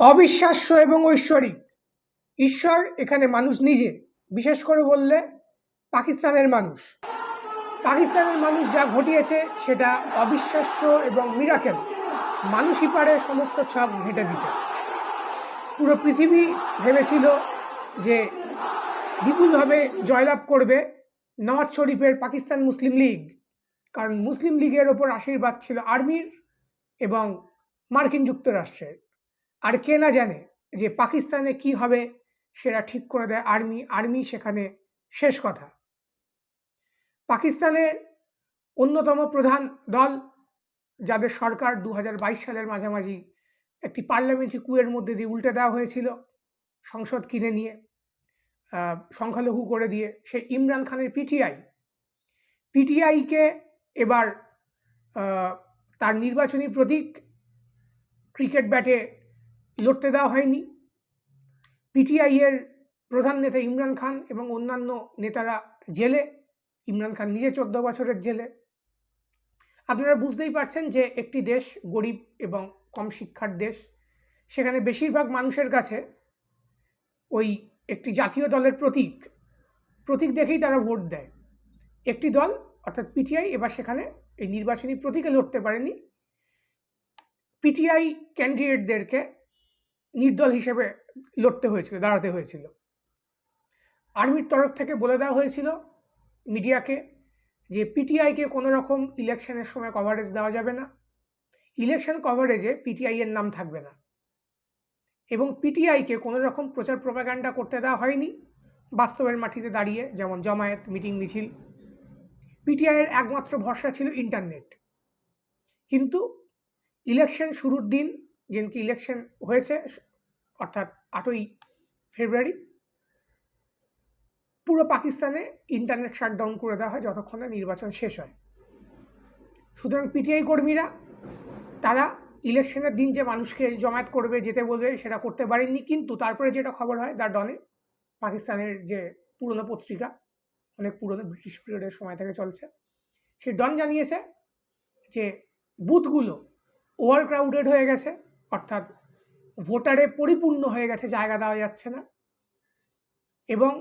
অবিশ্বাস্য এবং ঐশ্বরিক। ঈশ্বর এখানে মানুষ নিজে, বিশেষ করে বললে পাকিস্তানের মানুষ। পাকিস্তানের মানুষ যা ঘটিয়েছে সেটা অবিশ্বাস্য এবং মিরাকেল মানুষই পারে সমস্ত ছক ঘেঁটে দিতে। পুরো পৃথিবী ভেবেছিল যে বিপুলভাবে জয়লাভ করবে নওয়াজ শরীফের পাকিস্তান মুসলিম লীগ। কারণ মুসলিম লীগের ওপর আশীর্বাদ ছিল আর্মির এবং মার্কিন যুক্তরাষ্ট্রের। আর কে না জানে যে পাকিস্তানে কি হবে সেটা ঠিক করে দেয় আর্মি। আর্মি সেখানে শেষ কথা। পাকিস্তানের অন্যতম প্রধান দল, যাদের সরকার দু হাজার বাইশ সালের মাঝামাঝি একটি পার্লামেন্টারি কুয়ের মধ্যে দিয়ে উল্টে দেওয়া হয়েছিল সংসদ কিনে নিয়ে সংখ্যালঘু করে দিয়ে সে ইমরান খানের পিটিআই। পিটিআইকে এবার তার নির্বাচনী প্রতীক ক্রিকেট ব্যাটে লড়তে দেওয়া হয়নি। পিটিআই এর প্রধান নেতা ইমরান খান এবং অন্যান্য নেতারা জেলে। ইমরান খান নিজে চোদ্দ বছরের জেলে। আপনারা বুঝতেই পারছেন যে একটি দেশ গরিব এবং কম শিক্ষার দেশ। সেখানে বেশিরভাগ মানুষের কাছে ওই একটি জাতীয় দলের প্রতীক। প্রতীক দেখেই তারা ভোট দেয়। একটি দল, অর্থাৎ পিটিআই এবার সেখানে এই নির্বাচনী প্রতীকে লড়তে পারেনি। পিটিআই ক্যান্ডিডেটদেরকে নির্দল হিসেবে লড়তে হয়েছিল, দাঁড়াতে হয়েছিল। আর্মির তরফ থেকে বলে দেওয়া হয়েছিল মিডিয়াকে যে পিটিআইকে কোনো রকম ইলেকশনের সময় কভারেজ দেওয়া যাবে না। ইলেকশন কভারেজে পিটিআই এর নাম থাকবে না। এবং পিটিআইকে কোনো রকম প্রচার প্রপাগান্ডা করতে দেওয়া হয়নি, বাস্তবের মাটিতে দাঁড়িয়ে যেমন জমায়েত, মিটিং, মিছিল। পিটিআইয়ের একমাত্র ভরসা ছিল ইন্টারনেট কিন্তু ইলেকশন শুরুর দিন যেদিনকে ইলেকশন হয়েছে, অর্থাৎ আটই ফেব্রুয়ারি, পুরো পাকিস্তানে ইন্টারনেট শাটডাউন করে দেওয়া হয় যতক্ষণ না নির্বাচন শেষ হয়। সুতরাং পিটিআই কর্মীরা, তারা ইলেকশনের দিন যে মানুষকে জমায়েত করবে, যেতে বলবে, সেটা করতে পারেননি। কিন্তু তারপরে যেটা খবর হয় দ্য ডনে পাকিস্তানের যে পুরনো পত্রিকা, অনেক পুরনো ব্রিটিশ পিরিয়ডের সময় থেকে চলছে সেই ডন জানিয়েছে যে বুথগুলো ওভার ক্রাউডেড হয়ে গেছে। অর্থাৎ ভোটারে পরিপূর্ণ হয়ে গেছে, জায়গা দেওয়া যাচ্ছে না। এবং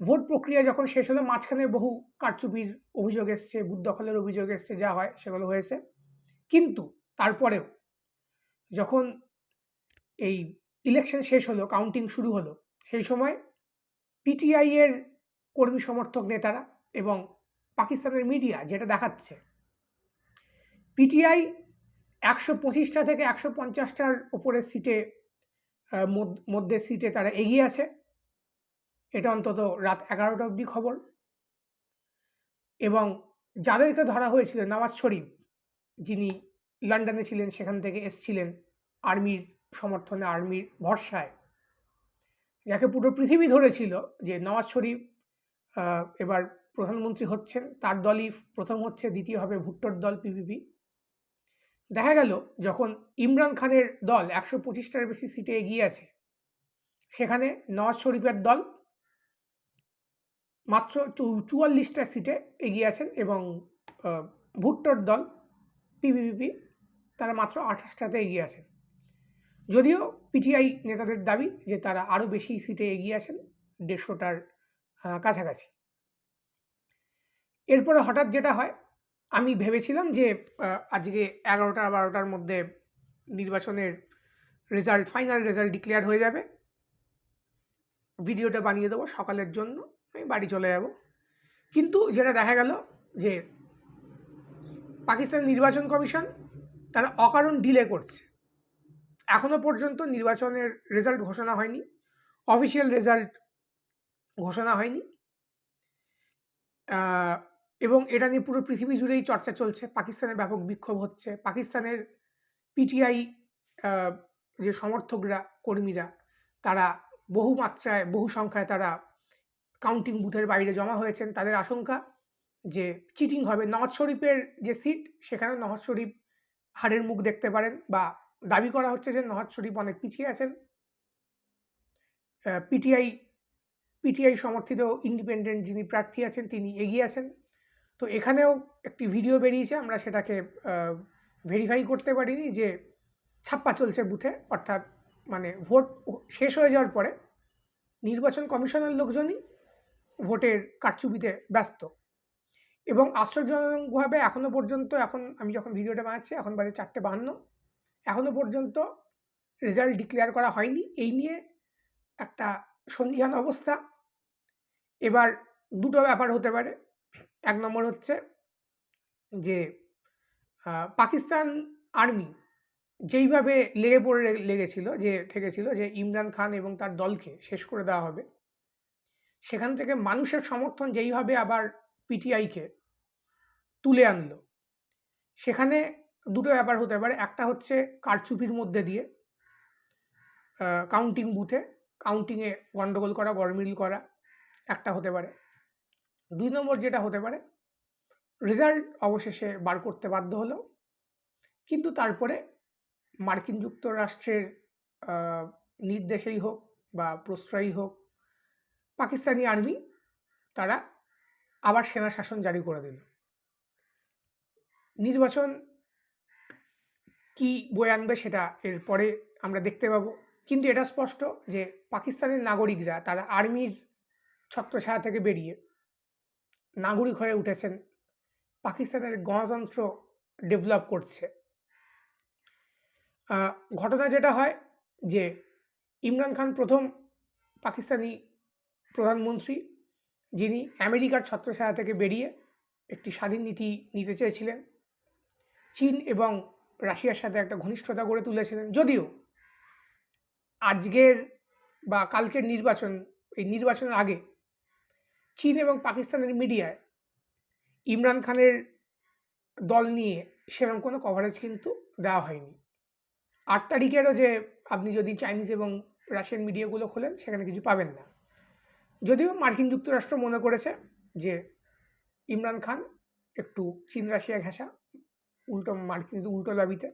ভোট প্রক্রিয়া যখন শেষ হলো, মাঝখানে বহু কারচুপির অভিযোগ এসছে, বুথ দখলের অভিযোগ এসছে, যা হয় সেগুলো হয়েছে। কিন্তু তারপরেও যখন এই ইলেকশন শেষ হলো কাউন্টিং শুরু হলো, সেই সময় পিটিআই এর কর্মী সমর্থক নেতারা এবং পাকিস্তানের মিডিয়া যেটা দেখাচ্ছে পিটিআই একশো পঁচিশটা থেকে একশো পঞ্চাশটার ওপরের সিটে মধ্যে সিটে তারা এগিয়ে আছে। এটা অন্তত রাত এগারোটা অবধি খবর। এবং যাদেরকে ধরা হয়েছিল, নওয়াজ শরীফ, যিনি লন্ডনে ছিলেন, সেখান থেকে এসছিলেন আর্মির সমর্থনে, আর্মির ভরসায়। যাকে পুরো পৃথিবী ধরেছিল যে নওয়াজ শরীফ এবার প্রধানমন্ত্রী হচ্ছেন, তার দলই প্রথম হচ্ছে, দ্বিতীয় হবে ভুট্টোর দল, পিপিপি। দেখা গেল যখন ইমরান খানের দল একশো পঁচিশটার বেশি সিটে এগিয়ে আছে, সেখানে নওয়াজ শরীফের দল মাত্র চুয়াল্লিশটা সিটে এগিয়ে আছেন এবং ভুট্টোর দল পিপিপি তারা মাত্র আঠাশটাতে এগিয়ে আছেন। যদিও পিটিআই নেতাদের দাবি যে তারা আরও বেশি সিটে এগিয়ে আছেন দেড়শোটার কাছাকাছি। এরপরে হঠাৎ যেটা হয় আমি ভেবেছিলাম যে আজকে এগারোটা বারোটার মধ্যে নির্বাচনের রেজাল্ট ফাইনাল রেজাল্ট ডিক্লেয়ার হয়ে যাবে। ভিডিওটা বানিয়ে দেবো সকালের জন্য, আমি বাড়ি চলে যাব। কিন্তু যেটা দেখা গেল যে, পাকিস্তান নির্বাচন কমিশন তারা অকারণ ডিলে করছে। এখনও পর্যন্ত নির্বাচনের রেজাল্ট ঘোষণা হয়নি অফিসিয়াল রেজাল্ট ঘোষণা হয়নি। এবং এটা নিয়ে পুরো পৃথিবী জুড়েই চর্চা চলছে। পাকিস্তানে ব্যাপক বিক্ষোভ হচ্ছে। পাকিস্তানের পিটিআই যে সমর্থকরা, কর্মীরা, তারা বহু মাত্রায়, বহু সংখ্যায় তারা কাউন্টিং বুথের বাইরে জমা হয়েছেন। তাদের আশঙ্কা যে চিটিং হবে। নওয়াজ শরীফের যে সিট সেখানে নওয়াজ শরীফ হারের মুখ দেখতে পারেন বা দাবি করা হচ্ছে যে নওয়াজ শরীফ অনেক পিছিয়ে আছেন। পিটিআই পিটিআই সমর্থিত ইন্ডিপেন্ডেন্ট যিনি প্রার্থী আছেন, তিনি এগিয়ে আছেন। তো এখানেও একটি ভিডিও বেরিয়েছে, আমরা সেটাকে ভেরিফাই করতে পারিনি যে ছাপ্পা চলছে বুথে অর্থাৎ মানে ভোট শেষ হয়ে যাওয়ার পরে নির্বাচন কমিশনের লোকজনই ভোটের কারচুপিতে ব্যস্ত। এবং আশ্চর্যজনকভাবে এখনও পর্যন্ত, এখন আমি যখন ভিডিওটা বানাচ্ছি, এখন বাজে চারটে বাহান্ন এখনও পর্যন্ত রেজাল্ট ডিক্লেয়ার করা হয়নি। এই নিয়ে একটা সন্দিহান অবস্থা। এবার দুটো ব্যাপার হতে পারে। এক নম্বর হচ্ছে যে পাকিস্তান আর্মি যেইভাবে লেগে পড়ে লেগেছিল, যে ঠেকেছিল যে ইমরান খান এবং তার দলকে শেষ করে দেওয়া হবে, সেখান থেকে মানুষের সমর্থন যেইভাবে আবার পিটিআইকে তুলে আনলো, সেখানে দুটো ব্যাপার হতে পারে। একটা হচ্ছে কারচুপির মধ্যে দিয়ে কাউন্টিং বুথে কাউন্টিংয়ে গণ্ডগোল করা গরমিল করা, একটা হতে পারে। দুই নম্বর যেটা হতে পারে রেজাল্ট অবশেষে বার করতে বাধ্য হলো, কিন্তু তারপরে মার্কিন যুক্তরাষ্ট্রের নির্দেশেই হোক বা প্রশ্রয়ই হোক, পাকিস্তানি আর্মি তারা আবার সেনা শাসন জারি করে দিল। নির্বাচন কি বয়ে আনবে সেটা এরপরে আমরা দেখতে পাবো, কিন্তু এটা স্পষ্ট যে পাকিস্তানের নাগরিকরা, তারা আর্মির ছত্রছায়া থেকে বেরিয়ে নাগরিক হয়ে উঠেছেন। পাকিস্তানের গণতন্ত্র ডেভেলপ করছে। ঘটনা যেটা হয় যে, ইমরান খান প্রথম পাকিস্তানি প্রধানমন্ত্রী, যিনি আমেরিকার ছত্রছায়া থেকে বেরিয়ে একটি স্বাধীন নীতি নিতে চেয়েছিলেন। চীন এবং রাশিয়ার সাথে একটা ঘনিষ্ঠতা গড়ে তুলেছিলেন। যদিও আজকের বা কালকের নির্বাচন, এই নির্বাচনের আগে চীন এবং পাকিস্তানের মিডিয়ায় ইমরান খানের দল নিয়ে সেরকম কোনো কভারেজ কিন্তু দেওয়া হয়নি। আট তারিখেরও যে আপনি যদি চাইনিজ এবং রাশিয়ান মিডিয়াগুলো খোলেন, সেখানে কিছু পাবেন না। যদিও মার্কিন যুক্তরাষ্ট্র মনে করেছে যে ইমরান খান একটু চীন রাশিয়া ঘেঁষা, উল্টো মার্কিন, উল্টো দাবিতে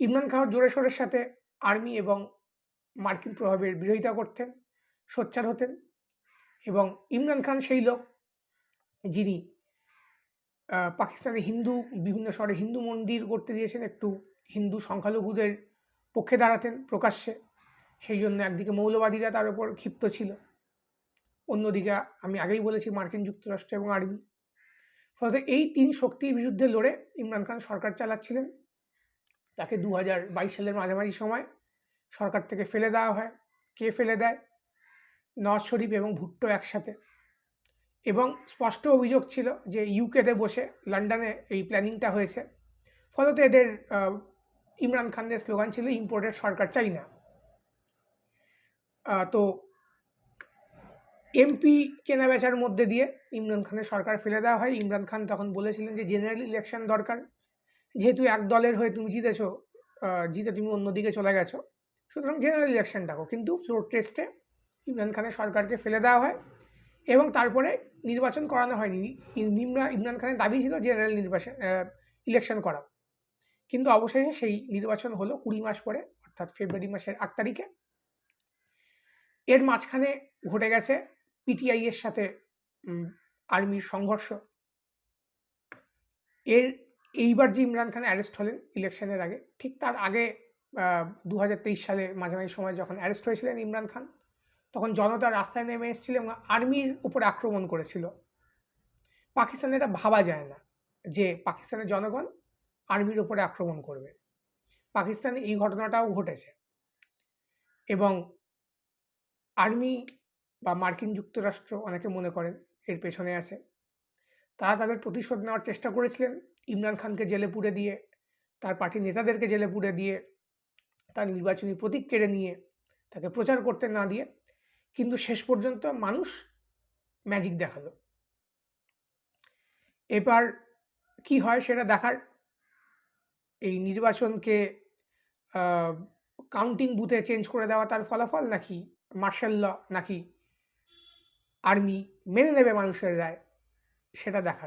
ইমরান খান জোরে সোরের সাথে আর্মি এবং মার্কিন প্রভাবের বিরোধিতা করতেন, সোচ্চার হতেন। এবং ইমরান খান সেই লোক যিনি পাকিস্তানে হিন্দু, বিভিন্ন শহরে হিন্দু মন্দির করতে দিয়েছেন, একটু হিন্দু সংখ্যালঘুদের পক্ষে দাঁড়াতেন প্রকাশ্যে। সেই জন্য একদিকে মৌলবাদীরা তার উপর ক্ষিপ্ত ছিল। অন্যদিকে আমি আগেই বলেছি মার্কিন যুক্তরাষ্ট্র এবং আর্মি ফলে এই তিন শক্তির বিরুদ্ধে লড়ে ইমরান খান সরকার চালাচ্ছিলেন। তাকে দু হাজার বাইশ সালের মাঝামাঝি সময় সরকার থেকে ফেলে দেওয়া হয়। কে ফেলে দেয়? নওয়াজ শরীফ এবং ভুট্টো একসাথে। এবং স্পষ্ট অভিযোগ ছিল যে ইউকেতে বসে লন্ডনে এই প্ল্যানিংটা হয়েছে। ফলত এদের ইমরান খানের স্লোগান ছিল, ইম্পোর্টেড সরকার চাই না। তো এমপি কেনাবেচার মধ্যে দিয়ে ইমরান খানের সরকার ফেলে দেওয়া হয়। ইমরান খান তখন বলেছিলেন যে, জেনারেল ইলেকশন দরকার। যেহেতু এক দলের হয়ে তুমি জিতেছো জিতে তুমি অন্যদিকে চলে গেছো। সুতরাং জেনারেল ইলেকশন ডাকো। কিন্তু ফ্লোর টেস্টে ইমরান খানের সরকারকে ফেলে দেওয়া হয় এবং তারপরে নির্বাচন করানো হয়নি। ইমরান ইমরান খানের দাবি ছিল জেনারেল নির্বাচন ইলেকশন করা। কিন্তু অবশেষে সেই নির্বাচন হলো কুড়ি মাস পরে, অর্থাৎ ফেব্রুয়ারি মাসের আট তারিখে। এর মাঝখানে ঘটে গেছে পিটিআই এর সাথে আর্মির সংঘর্ষ। এর, এইবার যে ইমরান খান অ্যারেস্ট হলেন ইলেকশনের আগে, ঠিক তার আগে দু হাজার তেইশ সালে মাঝামাঝি সময় যখন অ্যারেস্ট হয়েছিলেন ইমরান খান তখন জনতা রাস্তায় নেমে এসেছিল এবং আর্মির উপর আক্রমণ করেছিল। পাকিস্তানে এটা ভাবা যায় না যে পাকিস্তানের জনগণ আর্মির উপরে আক্রমণ করবে। পাকিস্তানে এই ঘটনাটাও ঘটেছে। এবং আর্মি বা মার্কিন যুক্তরাষ্ট্র অনেকে মনে করেন এর পেছনে আছে। তারা তাদের প্রতিশোধ নেওয়ার চেষ্টা করেছিলেন ইমরান খানকে জেলে পুড়ে দিয়ে, তার পার্টির নেতাদেরকে জেলে পুড়ে দিয়ে, তার নির্বাচনী প্রতীক কেড়ে নিয়ে, তাকে প্রচার করতে না দিয়ে কিন্তু শেষ পর্যন্ত মানুষ ম্যাজিক দেখাল। এবার কি হয় সেটা দেখার? এই নির্বাচনকে কাউন্টিং বুথে চেঞ্জ করে দেওয়া তার ফলাফল নাকি মার্শাল ল নাকি আর্মি মেনে নেবে মানুষের রায়, সেটা দেখার।